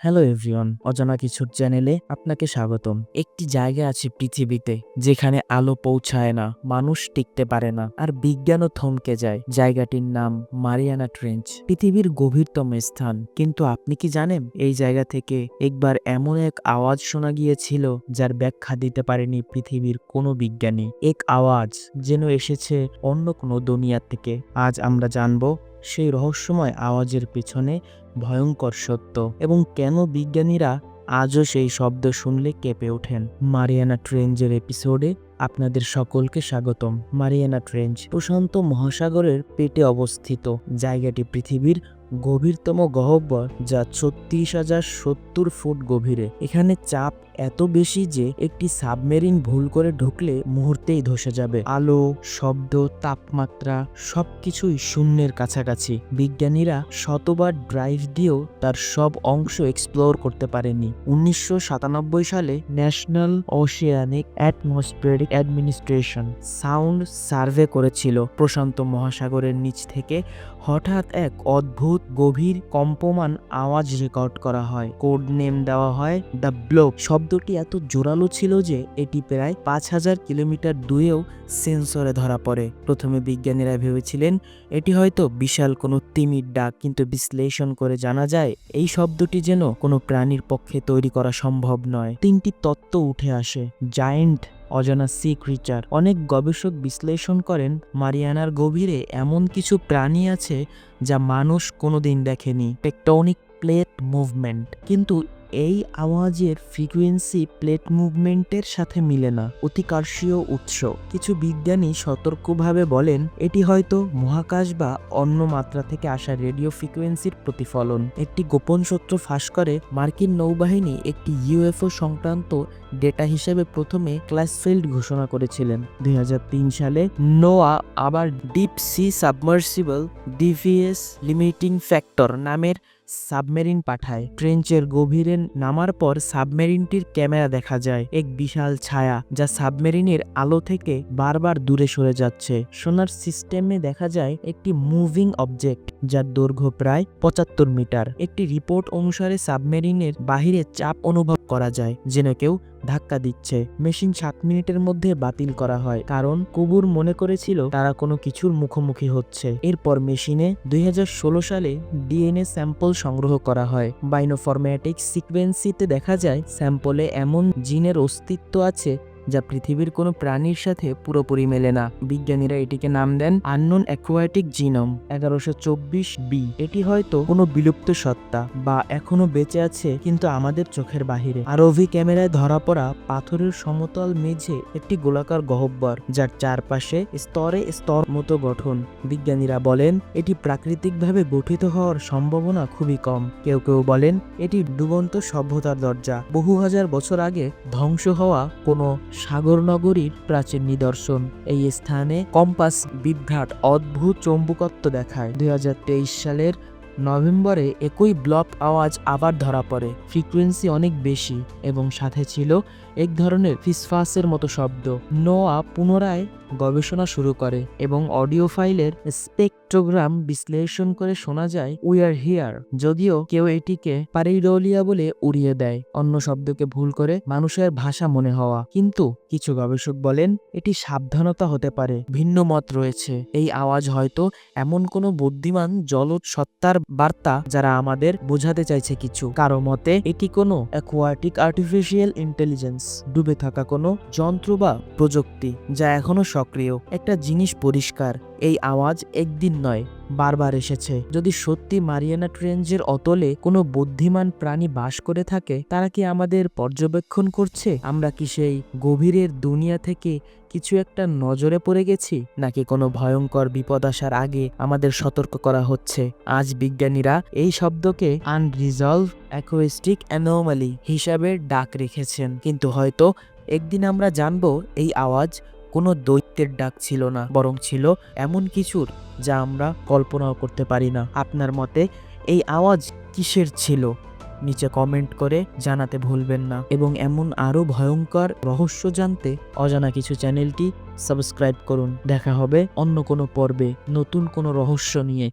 Hello everyone অজানা কিছুর চ্যানেলে আপনাকে স্বাগতম। একটি জায়গা আছে পৃথিবীতে, যেখানে আলো পৌঁছায় না, মানুষ টিকতে পারে না, আর বিজ্ঞানও থমকে যায়। জায়গাটির নাম মারিয়ানা ট্রেঞ্চ, পৃথিবীর গভীরতম স্থান। কিন্তু আপনি কি জানেন, এই জায়গা থেকে একবার এমন এক আওয়াজ শোনা গিয়েছিল, যার ব্যাখ্যা দিতে পারেনি পৃথিবীর কোনো বিজ্ঞানী? এক আওয়াজ যেন এসেছে অন্য কোনো দুনিয়া থেকে। আজ আমরা জানব সেই রহস্যময় আওয়াজের পেছনে ভয়ঙ্কর সত্য। এবং কেন বিজ্ঞানীরা আজও সেই শব্দ শুনলে কেঁপে ওঠেন? মারিয়ানা ট্রেঞ্জের এপিসোডে আপনাদের সকলকে স্বাগতম। মারিয়ানা ট্রেঞ্জ প্রশান্ত মহাসাগরের পেটে অবস্থিত। জায়গাটি পৃথিবীর গভীরতম গহ্বর যা ছত্রিশ হাজার সত্তর ফুট গভীরে। এখানে চাপ এত বেশি যে একটি সাবমেরিন ভুল করে ঢুকলে মুহূর্তেই ধসে যাবে। আলো, শব্দ, তাপমাত্রা সবকিছুই শূন্যের কাছাকাছি। বিজ্ঞানীরা শতবার ড্রাইভ দিয়েও তার সব অংশ এক্সপ্লোর করতে পারেনি। উনিশশো সাতানব্বই সালে National Oceanic Atmospheric Administration sound survey করেছিল প্রশান্ত মহাসাগরের নিচ থেকে। হঠাৎ এক অদ্ভুত, গভীর কম্পমান আওয়াজ রেকর্ড করা হয়। কোড নেম দেওয়া হয় দ্য ব্লোক শব্দটি এত জোরালো ছিল যে এটি প্রায় পাঁচ হাজার কিলোমিটার দূরেও সেন্সরে ধরা পড়ে। প্রথমে বিজ্ঞানীরা ভেবেছিলেন এটি হয়তো বিশাল কোনো তিমির ডাক, কিন্তু বিশ্লেষণ করে জানা যায় এই শব্দটি যেন কোনো প্রাণীর পক্ষে তৈরি করা সম্ভব নয়। তিনটি তত্ত্ব উঠে আসে। জায়েন্ট, অজানা সি ক্রিচার অনেক গবেষক বিশ্লেষণ করেন, মারিয়ানার গভীরে এমন কিছু প্রাণী আছে যা মানুষ কোনোদিন দেখেনি। Tectonic plate movement. কিন্তু এই আওয়াজের ফ্রিকুয়েন্সি প্লেট মুভমেন্টের সাথে মিলে না, অতিকার্ষীয় উৎস। কিছু বিজ্ঞানী সতর্কভাবে বলেন, এটি হয়তো মহাকাশ বা অন্য মাত্রা থেকে আসা রেডিও ফ্রিকোয়েন্সির প্রতিফলন। একটি গোপন সূত্র ফাঁস করে মার্কিন নৌবাহিনী একটি ইউএফও সংক্রান্ত ডেটা হিসেবে প্রথমে ক্লাসফিল্ড ঘোষণা করেছিলেন। দুই হাজার তিন সালে নোয়া, আবার deep sea submersible DVS limiting factor নামের সাবমেরিন পাঠায়। ট্রেঞ্চের গভীরে নামার পর সাবমেরিনটির ক্যামেরা দেখা যায়। এক বিশাল ছায়া যা সাবমেরিনের আলো থেকে বারবার দূরে সরে যাচ্ছে। সোনার সিস্টেমে দেখা যায় একটি মুভিং অবজেক্ট যার দৈর্ঘ্য প্রায় পঁচাত্তর মিটার। একটি রিপোর্ট অনুসারে সাবমেরিনের বাহিরে চাপ অনুভব করা যায় যেন কেউ ধাক্কা দিচ্ছে। মেশিন সাত মিনিটের মধ্যে বাতিল করা হয়, কারণ কুবুর মনে করেছিল তারা কোনো কিছুর মুখোমুখি হচ্ছে। এরপর মেশিনে দুই হাজার ষোলো সালে ডিএনএ স্যাম্পল সংগ্রহ করা হয়। বাইনোফরম্যাটিক সিকোয়েন্সিতে দেখা যায়, স্যাম্পলে এমন জিনের অস্তিত্ব আছে যা পৃথিবীর কোনো প্রাণীর সাথে পুরোপুরি মেলে না। বিজ্ঞানীরা এটিকে নাম দেন আননোন অ্যাকোয়াটিক জিনোম, এগারোশো চব্বিশ বি এটি হয়তো কোনো বিলুপ্ত সত্তা বা এখনও বেঁচে আছে কিন্তু আমাদের চোখের বাহিরে। আরওভি ক্যামেরায় ধরা পড়া পাথরের সমতল মেঝে একটি গোলাকার গহ্বর যার চারপাশে স্তরে স্তর মতো গঠন। বিজ্ঞানীরা বলেন, এটি প্রাকৃতিকভাবে গঠিত হওয়ার সম্ভাবনা খুবই কম। কেউ কেউ বলেন এটি ডুবন্ত সভ্যতার দরজা বহু হাজার বছর আগে ধ্বংস হওয়া কোনো সাগর নগরীর প্রাচীন নিদর্শন। এই স্থানে কম্পাস বিভ্রাট অদ্ভুত চৌম্বকত্ব দেখায়। দুই হাজার তেইশ সালের নভেম্বরে একই ব্লপ আওয়াজ আবার ধরা পড়ে। ফ্রিকোয়েন্সি অনেক বেশি এবং সাথে ছিল এক ধরনের ফিসফাসের মতো শব্দ। নোয়া পুনরায় গবেষণা শুরু করে এবং অডিও ফাইলের স্পেকট্রোগ্রাম বিশ্লেষণ করে শোনা যায় উই আর হিয়ার যদিও কেউ এটিকে পারেইডোলিয়া বলে উড়িয়ে দেয়। অন্য শব্দকে ভুল করে মানুষের ভাষা মনে হওয়া। কিন্তু কিছু গবেষক বলেন, এটি সাবধানতা হতে পারে। ভিন্ন মত রয়েছে। এই আওয়াজ হয়তো এমন কোনো বুদ্ধিমান জলজ সত্তার বার্তা যারা আমাদের বোঝাতে চাইছে কিছু। কারও মতে, এটি কোনো অ্যাকোয়াটিক আর্টিফিশিয়াল ইন্টেলিজেন্স ডুবে থাকা কোনো যন্ত্র বা প্রযুক্তি যা এখনও সক্রিয়। একটা জিনিস পরিষ্কার, এই আওয়াজ একদিন নয়, বারবার এসেছে। যদি সত্যি মারিয়ানা ট্রেঞ্জের অতলে কোনো বুদ্ধিমান প্রাণী বাস করে থাকে, তারা কি আমাদের পর্যবেক্ষণ করছে? আমরা কি সেই গভীরের দুনিয়া থেকে কিছু একটা নজরে পড়ে গেছি, নাকি কোনো ভয়ঙ্কর বিপদ আসার আগে আমাদের সতর্ক করা হচ্ছে। আজ বিজ্ঞানীরা এই শব্দকে আনরিজলভ অ্যাকোয়েস্টিক অ্যানোমালি হিসাবে ডাক রেখেছেন। কিন্তু হয়তো একদিন আমরা জানব এই আওয়াজ কোনো দৈত্যের ডাক ছিল না, বরং ছিল এমন কিছুর যা আমরা কল্পনাও করতে পারি না। আপনার মতে এই আওয়াজ কিসের ছিল? নিচে কমেন্ট করে জানাতে ভুলবেন না। এবং এমন আরও ভয়ঙ্কর রহস্য জানতে অজানা কিছু চ্যানেলটি সাবস্ক্রাইব করুন। দেখা হবে অন্য কোনো পর্বে নতুন কোনো রহস্য নিয়ে।